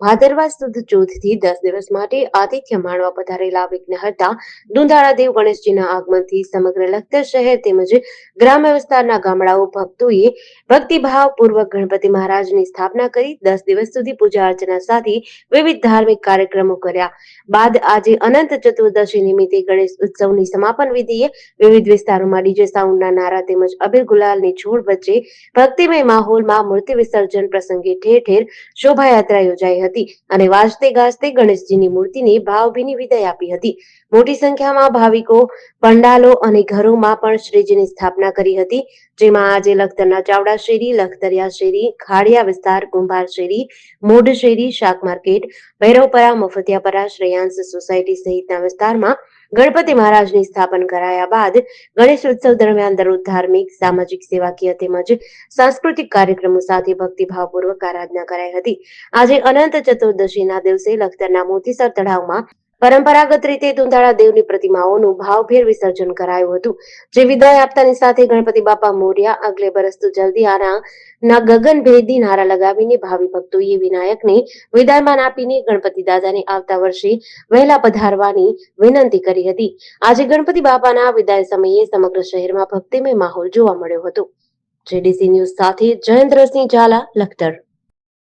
ભાદરવા સુદ ચોથથી દસ દિવસ માટે આતિથ્ય માણવા પધારેલા વિઘ્નહર્તા દુંધાળા દેવ ગણેશજીના આગમનથી સમગ્ર લખતર શહેર તેમજ ગ્રામ્ય વિસ્તારના ગામડાઓ ભક્તોએ ભક્તિભાવ પૂર્વક ગણપતિ મહારાજની સ્થાપના કરી દસ દિવસ સુધી પૂજા અર્ચના સાથે વિવિધ ધાર્મિક કાર્યક્રમો કર્યા. બાદ આજે અનંત ચતુર્દશી નિમિત્તે ગણેશ ઉત્સવની સમાપન વિધિએ વિવિધ વિસ્તારોમાં ડીજે સાઉન્ડના નારા તેમજ અબીર ગુલાલની છોડ વચ્ચે ભક્તિમય માહોલમાં મૂર્તિ વિસર્જન પ્રસંગે ઠેર ઠેર શોભાયાત્રા યોજાઈ હતી. અને વાજતે ગાજતે ગણેશજીની મૂર્તિને ભાવભીની વિદાય આપી હતી. મોટી સંખ્યામાં ભાવિકો, પંડાલો અને ઘરોમાં પણ શ્રીજીની સ્થાપના કરી હતી, જેમાં આજે લખતરના ચાવડા શેરી, લખતરિયા શેરી, ખાડિયા વિસ્તાર, કુંભાર શેરી, મોઢ શેરી, શાક માર્કેટ, ભૈરવપરા, મફતિયાપરા, શ્રેયાંશ સોસાયટી સહિતના વિસ્તારમાં ગણપતિ મહારાજની સ્થાપન કરાયા બાદ ગણેશ ઉત્સવ દરમિયાન દરરોજ ધાર્મિક, સામાજિક, સેવાકીય તેમજ સાંસ્કૃતિક કાર્યક્રમો સાથે ભક્તિભાવપૂર્વક આરાધના કરાઈ હતી. આજે અનંત ચતુર્દશીના દિવસે લખતરના મોતીસર તળાવમાં પરંપરાગત રીતે દુંધાળા દેવની પ્રતિમાઓનું ભાવભેર વિસર્જન કરાયું હતું, જે વિદાય આપતાની સાથે ગણપતિ બાપા મોર્યા, આગલે બરસ તો જલ્દી આના ના ગગન ભેદી નારા લગાવીને ભાવિ ભક્તોએ વિનાયકને વિદાયમાન આપીને ગણપતિ દાદાને આવતા વર્ષે વહેલા પધારવાની વિનંતી કરી હતી. આજે ગણપતિ બાપાના વિદાય સમયે સમગ્ર શહેરમાં ભક્તિમય માહોલ જોવા મળ્યો હતો. જેડીસી ન્યૂઝ સાથે જયેન્દ્રસિંહ ઝાલા, લખતર.